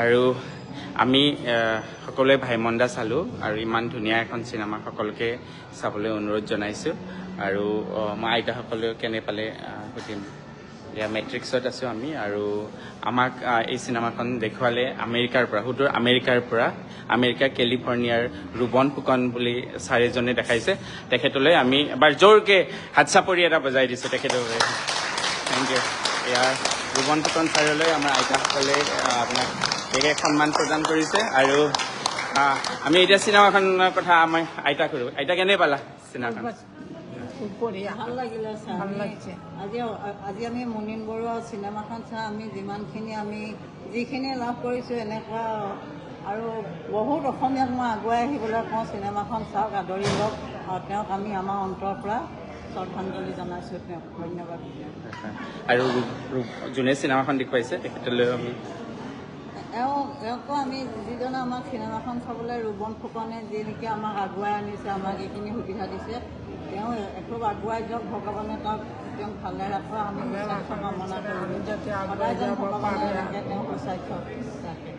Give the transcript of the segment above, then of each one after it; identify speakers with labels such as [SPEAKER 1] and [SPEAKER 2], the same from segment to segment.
[SPEAKER 1] আৰু আমি সকলোৱে ভাইমন্দা চালোঁ আৰু ইমান ধুনীয়া এখন চিনেমা সকলোকে চাবলৈ অনুৰোধ জনাইছোঁ। আৰু মই আইতাসকলেও কেনে পালে সুধিম। এতিয়া মেট্ৰিক্সত আছোঁ আমি আৰু আমাক এই চিনেমাখন দেখুৱালে আমেৰিকাৰ পৰা সুদূৰ আমেৰিকাৰ পৰা আমেৰিকা কেলিফৰ্ণিয়াৰ ৰুবন ফুকন বুলি ছাৰ এজনে দেখাইছে। তেখেতলৈ আমি এবাৰ জোৰকে হাত চাপৰি এটা বজাই দিছোঁ তেখেতলৈ। থেংক ইউ এয়া ৰুবন ফুকন ছাৰলৈ আমাৰ আইতাসকলে আপোনাক বিশেষ সন্মান প্ৰদান কৰিছে আৰু আমি এতিয়া চিনেমাখনৰ কথা আমাৰ আইতাক সুধো আইতা কেনে পালা চিনেমাখন?
[SPEAKER 2] খুব বঢ়িয়া
[SPEAKER 3] ভাল লাগিলে চাই।
[SPEAKER 2] ভাল
[SPEAKER 3] আমি-
[SPEAKER 2] লাগিছে।
[SPEAKER 3] আজি আজি আমি মুনীন বৰুৱা চিনেমাখন চাই আমি যিমানখিনি আমি যিখিনি লাভ কৰিছোঁ এনেকুৱা আৰু বহুত অসমীয়াক মই আগুৱাই আহিবলৈ কওঁ চিনেমাখন চাওক আদৰি লওক আৰু তেওঁক আমি আমাৰ অন্তৰৰ পৰা শ্ৰদ্ধাঞ্জলি জনাইছোঁ তেওঁক ধন্যবাদ।
[SPEAKER 1] আৰু ৰু- ৰু- যোনে চিনেমাখন দেখুৱাইছে তেখেতলৈ আমি
[SPEAKER 3] এওঁ এওঁকো আমি যিজনে আমাক চিনেমাখন চাবলৈ ৰুবন ফুকনে যি নেকি আমাক আগুৱাই আনিছে আমাক এইখিনি সুবিধা দিছে তেওঁ এখোব আগুৱাই যাওক ভগৱানে তাক তেওঁক ভালে ৰাখক আমি সুস্বাস্থ্য কামনা সদায় যেন ভগৱানে তেওঁ সুস্বাস্থ্য ৰাখে।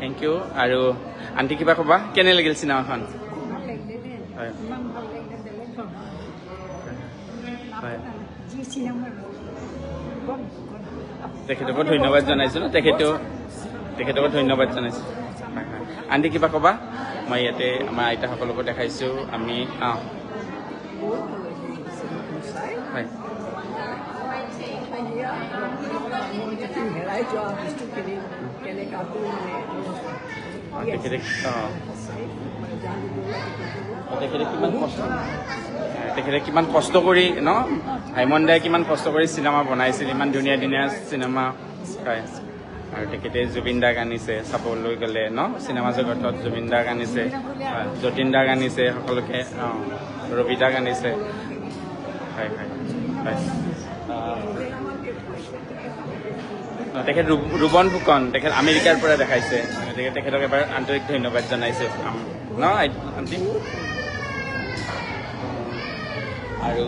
[SPEAKER 1] থেংক ইউ আৰু আণ্টি কিবা ক'বা? কেনে লাগিল চিনেমাখন? তেখেতকো ধন্যবাদ জনাইছোঁ। ন তেখেতেও তেখেতকো ধন্যবাদ জনাইছোঁ। আণ্টি কিবা ক'বা? মই ইয়াতে আমাৰ আইতাসকলকো দেখাইছোঁ আমি অঁ। তেখেতে কিমান কষ্ট কৰি ন? ভাইমন দাই কিমান কষ্ট কৰি চিনেমা বনাইছিল ইমান ধুনীয়া ধুনীয়া চিনেমা। হয়। আৰু তেখেতে জুবিন দাক আনিছে চাবলৈ গ'লে ন? চিনেমা জগতত জুবিন দাক আনিছে যতীন দাক আনিছে সকলোকে অঁ ৰবিদাক আনিছে। হয় হয় হয়। তেখেত ৰুবন ফুকন তেখেত আমেৰিকাৰ পৰা দেখাইছে। গতিকে তেখেতক এবাৰ আন্তৰিক ধন্যবাদ জনাইছোঁ। ন? আণ্টি আৰু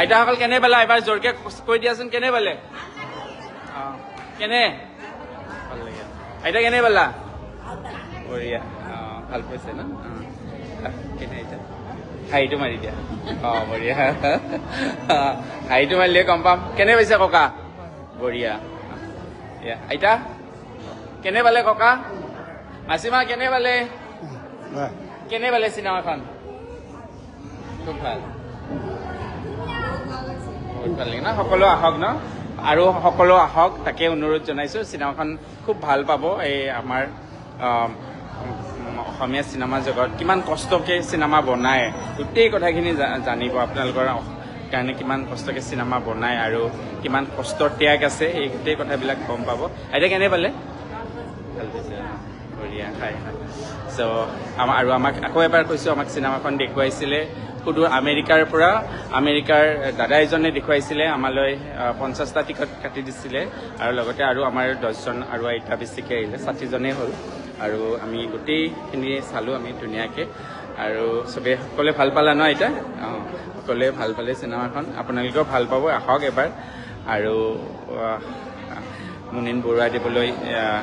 [SPEAKER 1] আইতাসকল কেনে পালা? এবাৰ জোৰকে কৈ দিয়াচোন কেনে পালে? অঁ, কেনে? ভাল লাগে আইতা কেনে পালা? বঢ়িয়া। অঁ, ভাল পাইছে ন? কেনে আইতা? হাঁহিটো মাৰি দিয়া। অঁ বঢ়িয়া। হাঁহিটো মাৰিলে গম পাম। কেনে পাইছে ককা? বঢ়িয়া। আইতা? কেনে পালে ককা? মাছীমা কেনে পালে? কেনে পালে চিনেমাখন? খুব ভাল। বহুত ভাল লাগে ন? সকলো আহক ন? আৰু সকলো আহক তাকে অনুৰোধ জনাইছোঁ। চিনেমাখন খুব ভাল পাব এই আমাৰ অসমীয়া চিনেমা জগত। কিমান কষ্টকে চিনেমা বনায়। গোটেই কথাখিনি জানিব আপোনালোকৰ কাৰণে কিমান কষ্টকে চিনেমা বনায় আৰু কিমান কষ্টৰ ত্যাগ আছে এই গোটেই কথাবিলাক গম পাব। এতিয়া কেনে পালে? বঢ়িয়া হয় হয় চ' আমাৰ আৰু আমাক আকৌ এবাৰ কৈছোঁ আমাক চিনেমাখন দেখুৱাইছিলে। সুদূৰ আমেৰিকাৰ পৰা আমেৰিকাৰ দাদা এজনে দেখুৱাইছিলে আমালৈ পঞ্চাছটা টিকট কাটি দিছিলে। আৰু লগতে আৰু আমাৰ দহজন আৰু আইতা বেছিকৈ আহিলে ষাঠিজনেই হ'ল। আৰু আমি গোটেইখিনি চালোঁ আমি ধুনীয়াকৈ। আৰু চবেই সকলোৱে ভাল পালা ন আইতা? অঁ সকলোৱে ভাল পালে চিনেমাখন। আপোনালোকেও ভাল পাব আহক এবাৰ। আৰু মুনীন বৰুৱা দেৱলৈ আহ,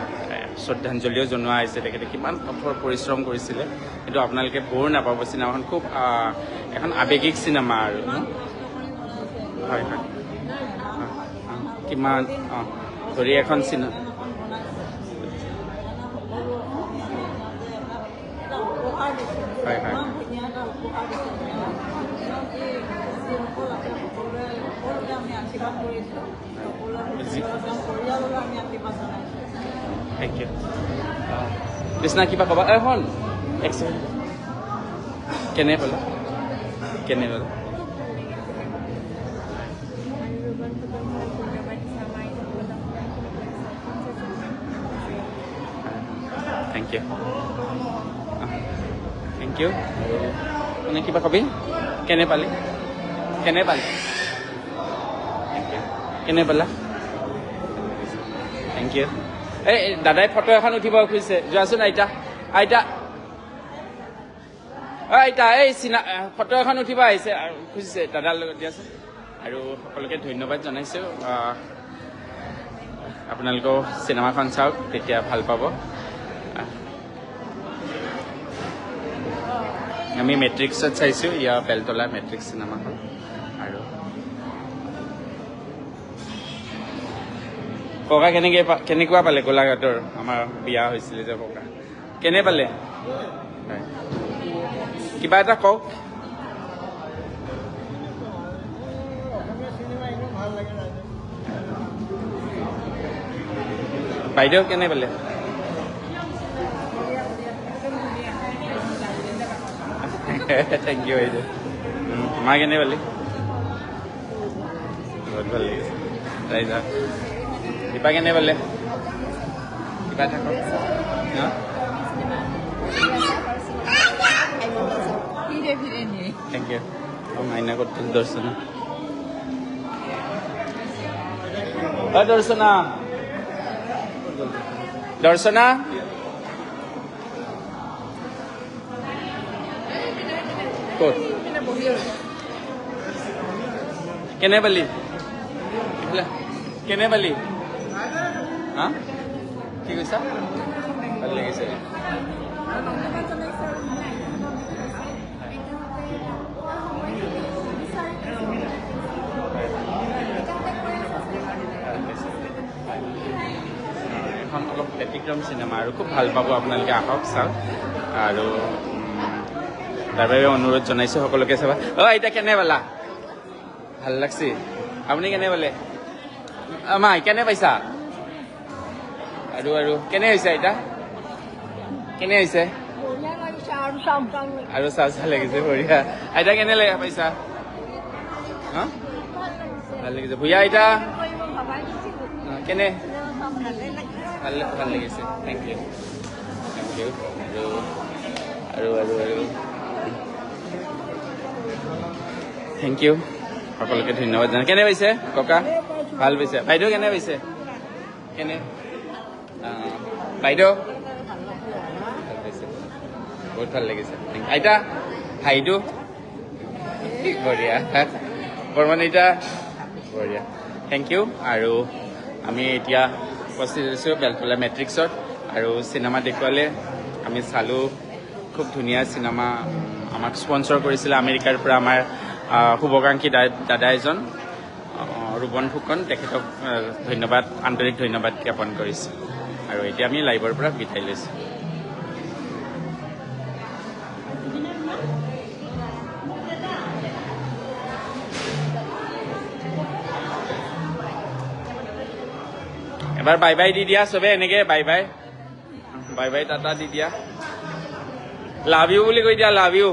[SPEAKER 1] শ্ৰদ্ধাঞ্জলিও জনোৱা হৈছে তেখেতে কিমান কঠোৰ পৰিশ্ৰম কৰিছিলে। কিন্তু আপোনালোকে বৰ নাপাব চিনেমাখন। খুব এখন আৱেগিক চিনেমা আৰু? হয় হয়। কিমান অঁ ধৰি এখন চিনেমা হয় হয়।
[SPEAKER 3] সকলোৱে আমি আশীৰ্বাদ কৰিছোঁ। সকলোৱে আমি আশীৰ্বাদ জনাইছোঁ।
[SPEAKER 1] থেংক ইউ কৃষ্ণা কিবা ক'বা এই শুন এক ছেকেণ্ড কেনে পালা কেনে পালা থেংক ইউ থেংক ইউ মানে কিবা কবি কেনে পালি কেনে পালি থেংক ইউ কেনে পালা থেংক ইউ এই দাদাই ফটো এখন উঠিব খুজিছে। যোৱাচোন আইতা। আইতা। আইতা এই চিনা ফটো এখন উঠিব আহিছে খুজিছে দাদাৰ লগত দিয়াচোন। আৰু সকলোকে ধন্যবাদ জনাইছোঁ। আপোনালোকেও চিনেমাখন চাওক তেতিয়া ভাল পাব। আমি মেট্ৰিক্সত চাইছোঁ ইয়াৰ বেলতলা মেট্ৰিক্স চিনেমাখন। ককা কেনেকে কেনেকুৱা পালে গোলাঘাটৰ আমাৰ বিয়া হৈছিলে যে ককা। কেনে পালে। কিবা এটা কওক। বাইদেউ কেনে পালে? থেংক ইউ বাইদেউ। মা কেনে পালে? বহুত ভাল লাগিছে। ৰাইজা দীপা কেনে পালে কিবা এটা কওক হা? Thank you. Oh, মাইনা করতেন দর্শনা ও দর্শনা দর্শনা ক'ত কেনে পালি এইফালে। কেনে পালি কি কৈছা? ভাল লাগিছে। এখন অলপ ব্যতিক্ৰম চিনেমা আৰু খুব ভাল পাব আপোনালোকে আহক চাওক। আৰু তাৰ বাবে অনুৰোধ জনাইছোঁ সকলোকে চাবা। অ এতিয়া কেনে পালা? ভাল লাগছি। আপুনি কেনে পালে? মাই কেনে পাইছা? আৰু আৰু। কেনে হৈছে এতিয়া কেনে হৈছে? আৰু চাহ চাহ লাগিছে বঢ়িয়া। আইতা কেনে লাগে পাইছা? ভাল লাগিছে। ভূঞা আইতা? কেনে? ভাল ভাল লাগিছে। থেংক ইউ থেংক ইউ আৰু আৰু আৰু আৰু। থেংক ইউ সকলোকে ধন্যবাদ জনাই। কেনে পাইছে ককা? ভাল পাইছে। বাইদেউ কেনে পাইছে? কেনে? বাইদেউ? বহুত ভাল লাগিছে. আইতা? ভাইটো বঢ়িয়া। বৰ্মনিতা বঢ়িয়া। থেংক ইউ আৰু আমি এতিয়া উপস্থিত হৈছোঁ বেলতলা মেট্ৰিক্সত। আৰু চিনেমা দেখুৱালে আমি চালোঁ খুব ধুনীয়া চিনেমা। আমাক স্পনচৰ কৰিছিলে আমেৰিকাৰ পৰা আমাৰ শুভাকাংক্ষী দাদা এজন। ৰুবন ফুকন তেখেতক ধন্যবাদ আন্তৰিক ধন্যবাদ জ্ঞাপন কৰিছোঁ। আৰু এতিয়া আমি লাইভৰ পৰা বিদায় লৈছোঁ। এবাৰ বাই বাই দি দিয়া চবে এনেকে bye bye. Bye bye Tata দি দিয়া। লাভ ইউ বুলি কৈ দিয়া লাভ ইউ